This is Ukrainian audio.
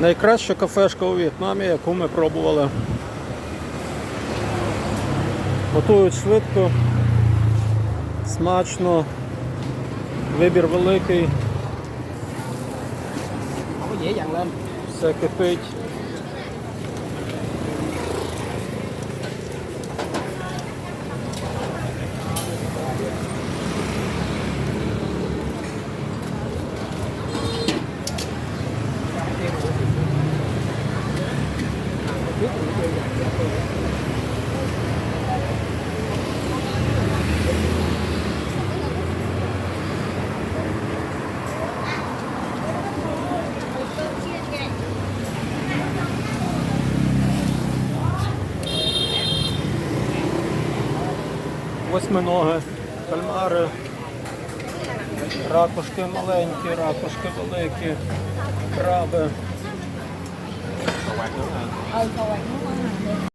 Найкраща кафешка у В'єтнамі, яку ми пробували. Готують швидко, смачно, вибір великий, все кипить. Восьминоги, кальмари, ракушки маленькі, ракушки великі, краби. quạt nữa hả? Ừ, quạt nước